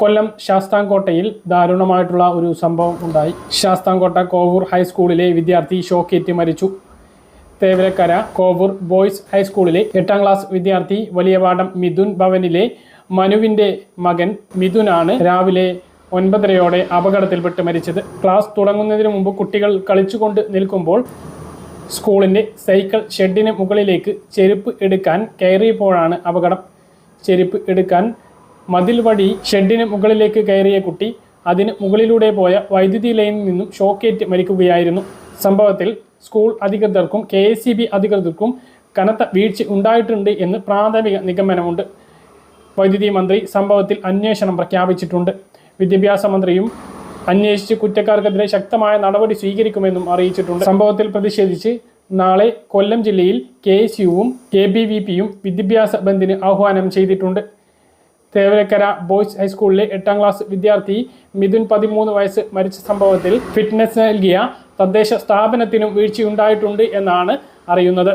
കൊല്ലം ശാസ്താംകോട്ടയിൽ ദാരുണമായിട്ടുള്ള ഒരു സംഭവം ഉണ്ടായി. ശാസ്താംകോട്ട കോവൂർ ഹൈസ്കൂളിലെ വിദ്യാർത്ഥി ഷോക്കേറ്റ് മരിച്ചു. തേവരക്കര കോവൂർ ബോയ്സ് ഹൈസ്കൂളിലെ എട്ടാം ക്ലാസ് വിദ്യാർത്ഥി വലിയവാടം മിഥുൻ ഭവനിലെ മനുവിന്റെ മകൻ മിഥുനാണ് രാവിലെ ഒൻപതരയോടെ അപകടത്തിൽപ്പെട്ട് മരിച്ചത്. ക്ലാസ് തുടങ്ങുന്നതിന് മുമ്പ് കുട്ടികൾ കളിച്ചുകൊണ്ട് നിൽക്കുമ്പോൾ സ്കൂളിന്റെ സൈക്കിൾ ഷെഡിന് മുകളിലേക്ക് ചെരുപ്പ് എടുക്കാൻ കയറിയപ്പോഴാണ് അപകടം. ചെരുപ്പ് എടുക്കാൻ മതിൽ വഴി ഷെഡിന് മുകളിലേക്ക് കയറിയ കുട്ടി അതിന് മുകളിലൂടെ പോയ വൈദ്യുതി ലൈനിൽ നിന്നും ഷോക്കേറ്റ് മരിക്കുകയായിരുന്നു. സംഭവത്തിൽ സ്കൂൾ അധികൃതർക്കും കെ എസ് സി ബി അധികൃതർക്കും കനത്ത വീഴ്ച ഉണ്ടായിട്ടുണ്ട് എന്ന് പ്രാഥമിക നിഗമനമുണ്ട്. വൈദ്യുതി മന്ത്രി സംഭവത്തിൽ അന്വേഷണം പ്രഖ്യാപിച്ചിട്ടുണ്ട്. വിദ്യാഭ്യാസ മന്ത്രിയും അന്വേഷിച്ച് കുറ്റക്കാർക്കെതിരെ ശക്തമായ നടപടി സ്വീകരിക്കുമെന്നും അറിയിച്ചിട്ടുണ്ട്. സംഭവത്തിൽ പ്രതിഷേധിച്ച് നാളെ കൊല്ലം ജില്ലയിൽ കെ എസ് യുവും കെ ബി വി പിയും വിദ്യാഭ്യാസ ബന്ദിന് ആഹ്വാനം ചെയ്തിട്ടുണ്ട്. തേവരക്കര ബോയ്സ് ഹൈസ്കൂളിലെ എട്ടാം ക്ലാസ് വിദ്യാർത്ഥി മിഥുൻ പതിമൂന്ന് വയസ്സ് മരിച്ച സംഭവത്തിൽ ഫിറ്റ്നസ് നൽകിയ തദ്ദേശ സ്ഥാപനത്തിനും വീഴ്ചയുണ്ടായിട്ടുണ്ട് എന്നാണ് അറിയുന്നത്.